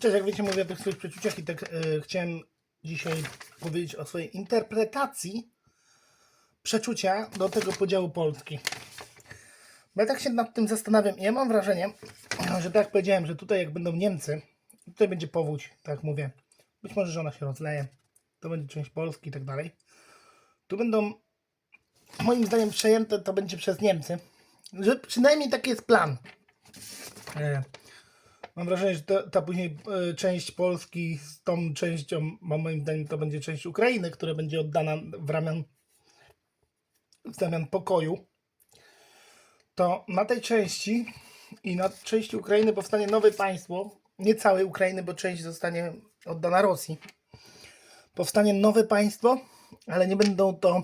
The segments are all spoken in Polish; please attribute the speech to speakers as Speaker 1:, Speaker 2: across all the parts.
Speaker 1: Cześć, jak wiecie, mówię o tych swoich przeczuciach i tak e, chciałem dzisiaj powiedzieć o swojej interpretacji przeczucia do tego podziału Polski. Bo ja tak się nad tym zastanawiam i ja mam wrażenie, że tak jak powiedziałem, że tutaj jak będą Niemcy, tutaj będzie powódź, tak mówię. Być może, że ona się rozleje, to będzie część Polski i tak dalej. Tu będą, moim zdaniem, przejęte to będzie przez Niemcy. Że przynajmniej taki jest plan. E, Mam wrażenie, że ta, ta później e, część Polski z tą częścią, moim zdaniem, to będzie część Ukrainy, która będzie oddana w ramian w zamian pokoju. To na tej części i na części Ukrainy powstanie nowe państwo. Nie całej Ukrainy, bo część zostanie oddana Rosji. Powstanie nowe państwo, ale nie będą to.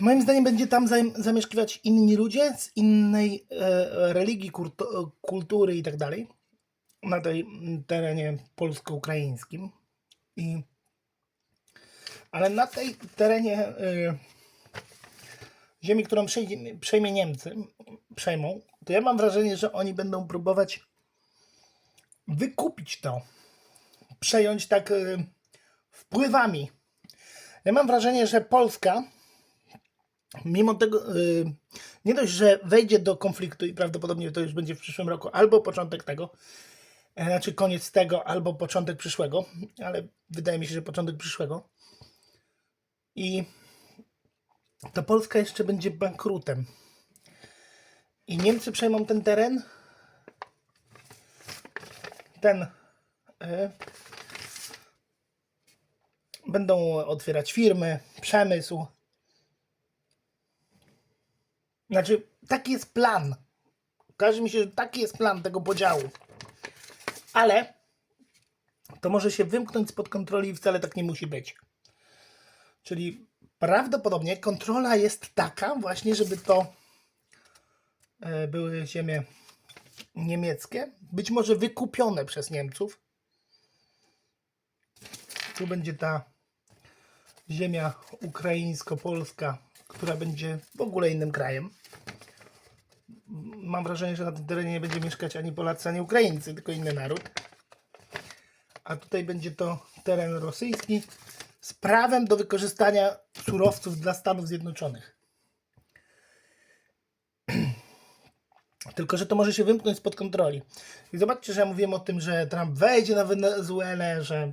Speaker 1: Moim zdaniem będzie tam zam- zamieszkiwać inni ludzie z innej e, religii, kurto- kultury i tak dalej na tej terenie polsko-ukraińskim. I, ale na tej terenie e, ziemi, którą przejdzie, przejmie Niemcy, przejmą, to ja mam wrażenie, że oni będą próbować wykupić to, przejąć tak e, wpływami. Ja mam wrażenie, że Polska mimo tego, y, nie dość, że wejdzie do konfliktu i prawdopodobnie to już będzie w przyszłym roku, albo początek tego, e, znaczy koniec tego, albo początek przyszłego, ale wydaje mi się, że początek przyszłego. I ta Polska jeszcze będzie bankrutem. I Niemcy przejmą ten teren. Ten. y, będą otwierać firmy, przemysł. Znaczy, taki jest plan. Każe mi się, że taki jest plan tego podziału. Ale to może się wymknąć spod kontroli i wcale tak nie musi być. Czyli prawdopodobnie kontrola jest taka właśnie, żeby to e, były ziemie niemieckie, być może wykupione przez Niemców. Tu będzie ta ziemia ukraińsko-polska, która będzie w ogóle innym krajem. Mam wrażenie, że na tym terenie nie będzie mieszkać ani Polacy, ani Ukraińcy, tylko inny naród. A tutaj będzie to teren rosyjski z prawem do wykorzystania surowców dla Stanów Zjednoczonych. Tylko, że to może się wymknąć spod kontroli. I zobaczcie, że ja mówiłem o tym, że Trump wejdzie na Wenezuelę, że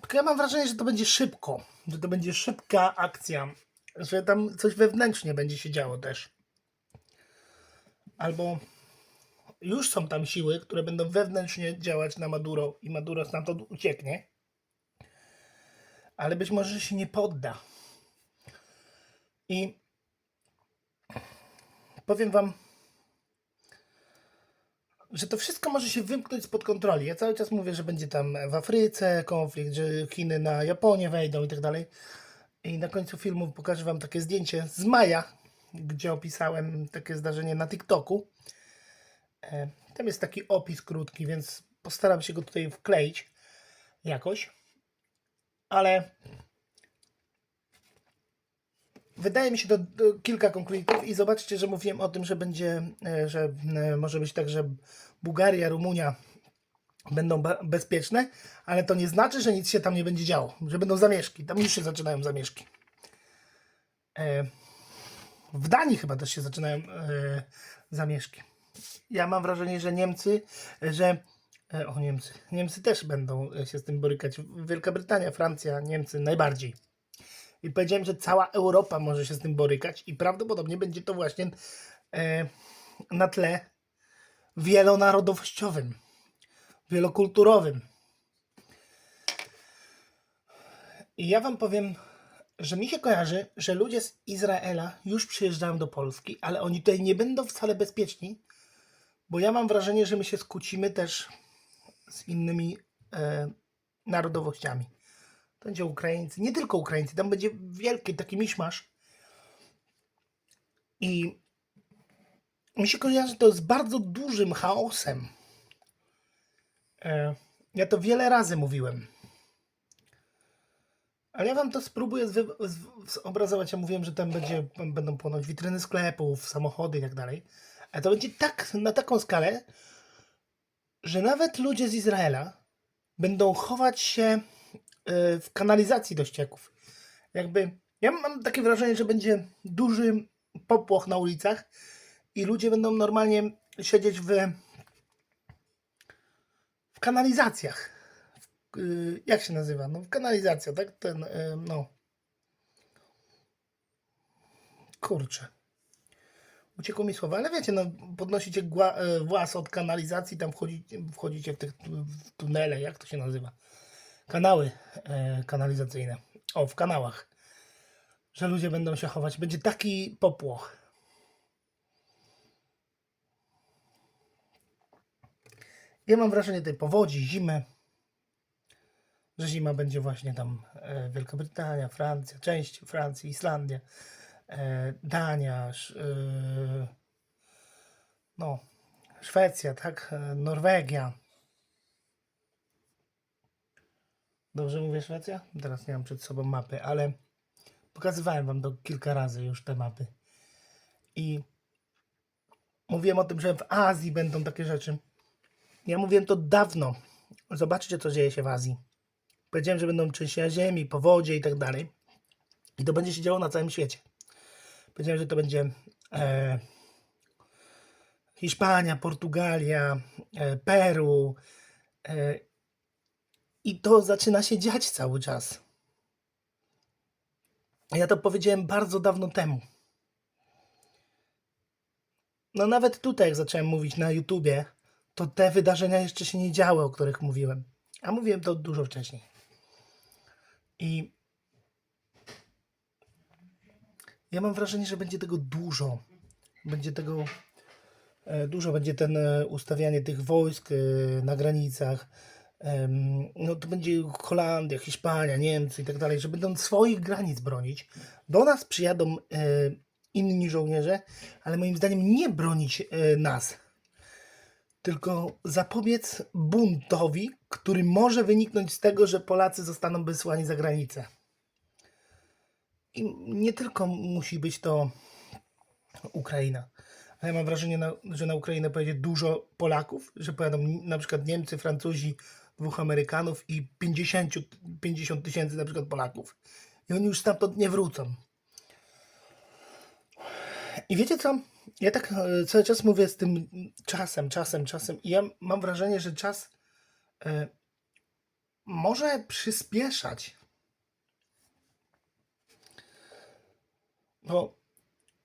Speaker 1: tylko ja mam wrażenie, że to będzie szybko, że to będzie szybka akcja, że tam coś wewnętrznie będzie się działo też. Albo już są tam siły, które będą wewnętrznie działać na Maduro i Maduro stamtąd ucieknie, ale być może się nie podda. I powiem wam, że to wszystko może się wymknąć spod kontroli. Ja cały czas mówię, że będzie tam w Afryce konflikt, że Chiny na Japonię wejdą i tak dalej. I na końcu filmu pokażę Wam takie zdjęcie z maja, gdzie opisałem takie zdarzenie na TikToku. E, Tam jest taki opis krótki, więc postaram się go tutaj wkleić jakoś. Ale wydaje mi się to kilka konfliktów i zobaczcie, że mówiłem o tym, że będzie, e, że e, może być tak, że Bułgaria, Rumunia będą bezpieczne, ale to nie znaczy, że nic się tam nie będzie działo, że będą zamieszki. Tam już się zaczynają zamieszki. E, w Danii chyba też się zaczynają e, zamieszki. Ja mam wrażenie, że Niemcy, że e, o Niemcy, Niemcy też będą się z tym borykać. Wielka Brytania, Francja, Niemcy najbardziej. I powiedziałem, że cała Europa może się z tym borykać i prawdopodobnie będzie to właśnie na tle wielonarodowościowym, wielokulturowym. I ja wam powiem, że mi się kojarzy, że ludzie z Izraela już przyjeżdżają do Polski, ale oni tutaj nie będą wcale bezpieczni, bo ja mam wrażenie, że my się skłócimy też z innymi e, narodowościami. To będzie Ukraińcy, nie tylko Ukraińcy, tam będzie wielki taki miszmasz. I mi się kojarzy to z bardzo dużym chaosem. E, ja to wiele razy mówiłem. Ale ja wam to spróbuję zobrazować. Ja mówiłem, że tam będzie, będą płonąć witryny sklepów, samochody i tak dalej. Ale to będzie tak, na taką skalę, że nawet ludzie z Izraela będą chować się e, w kanalizacji do ścieków. Jakby, ja mam takie wrażenie, że będzie duży popłoch na ulicach i ludzie będą normalnie siedzieć w, w kanalizacjach. Y, jak się nazywa? No, kanalizacja, tak? Ten, y, no. Kurczę. Uciekło mi słowa, ale wiecie, no, podnosicie gła, e, włas od kanalizacji, tam wchodzicie, wchodzicie w w tunele, jak to się nazywa? Kanały kanalizacyjne. O, w kanałach. Że ludzie będą się chować. Będzie taki popłoch. Ja mam wrażenie tej powodzi, zimy, że zima będzie właśnie tam e, Wielka Brytania, Francja, część Francji, Islandia, e, Dania, e, no, Szwecja, tak, Norwegia. Dobrze mówię Szwecja? Teraz nie mam przed sobą mapy, ale pokazywałem wam to kilka razy już te mapy. I mówiłem o tym, że w Azji będą takie rzeczy. Ja mówiłem to dawno. Zobaczcie, co dzieje się w Azji. Powiedziałem, że będą trzęsienia ziemi, powodzie i tak dalej. I to będzie się działo na całym świecie. Powiedziałem, że to będzie e, Hiszpania, Portugalia, e, Peru. E, I to zaczyna się dziać cały czas. Ja to powiedziałem bardzo dawno temu. No nawet tutaj, jak zacząłem mówić na YouTubie, to te wydarzenia jeszcze się nie działy, o których mówiłem. A mówiłem to dużo wcześniej. I ja mam wrażenie, że będzie tego dużo. Będzie tego e, dużo. Będzie ten e, ustawianie tych wojsk e, na granicach. No to będzie Holandia, Hiszpania, Niemcy i tak dalej, że będą swoich granic bronić. Do nas przyjadą inni żołnierze, ale moim zdaniem nie bronić nas tylko zapobiec buntowi, który może wyniknąć z tego, że Polacy zostaną wysłani za granicę. I nie tylko musi być to Ukraina. Ale ja mam wrażenie, że na Ukrainę pojedzie dużo Polaków, że pojadą na przykład Niemcy, Francuzi, dwóch Amerykanów i 50 50 tysięcy na przykład Polaków. I oni już stamtąd nie wrócą. I wiecie co? Ja tak e, cały czas mówię z tym czasem, czasem, czasem. I ja mam wrażenie, że czas e, może przyspieszać. Bo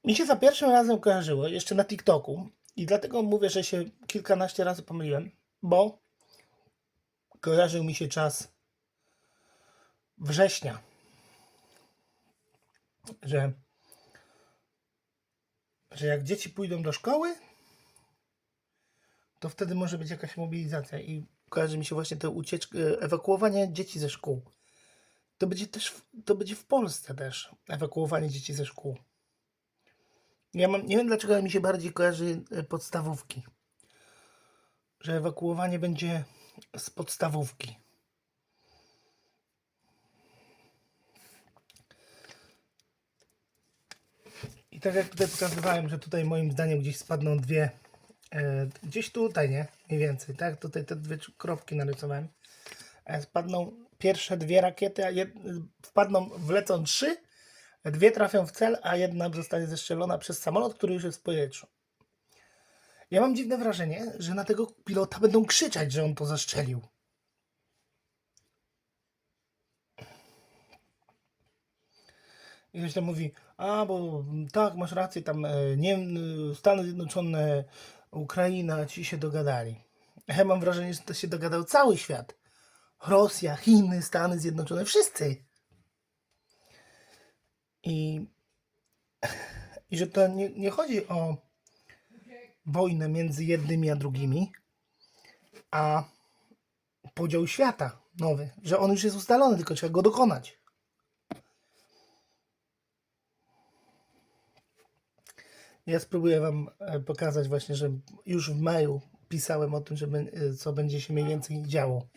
Speaker 1: mi się za pierwszym razem kojarzyło, jeszcze na TikToku, i dlatego mówię, że się kilkanaście razy pomyliłem, bo kojarzył mi się czas września. Że że jak dzieci pójdą do szkoły, to wtedy może być jakaś mobilizacja i kojarzy mi się właśnie to ucieczka, ewakuowanie dzieci ze szkół. To będzie też, to będzie w Polsce też, ewakuowanie dzieci ze szkół. Ja mam, nie wiem dlaczego mi się bardziej kojarzy e, podstawówki. Że ewakuowanie będzie z podstawówki. Tak jak tutaj pokazywałem, że tutaj moim zdaniem gdzieś spadną dwie, e, gdzieś tutaj, nie? Mniej więcej, tak? Tutaj te dwie kropki narysowałem. E, spadną pierwsze dwie rakiety, a jed, wpadną, wlecą trzy, dwie trafią w cel, a jedna zostanie zestrzelona przez samolot, który już jest w powietrzu. Ja mam dziwne wrażenie, że na tego pilota będą krzyczeć, że on to zestrzelił. I ktoś tam mówi, a bo tak, masz rację, tam e, nie, e, Stany Zjednoczone, Ukraina ci się dogadali. Ja mam wrażenie, że to się dogadał cały świat. Rosja, Chiny, Stany Zjednoczone, wszyscy. I, i że to nie, nie chodzi o wojnę między jednymi a drugimi, a podział świata nowy, że on już jest ustalony, tylko trzeba go dokonać. Ja spróbuję Wam e, pokazać właśnie, że już w maju pisałem o tym, że, e, co będzie się mniej więcej działo.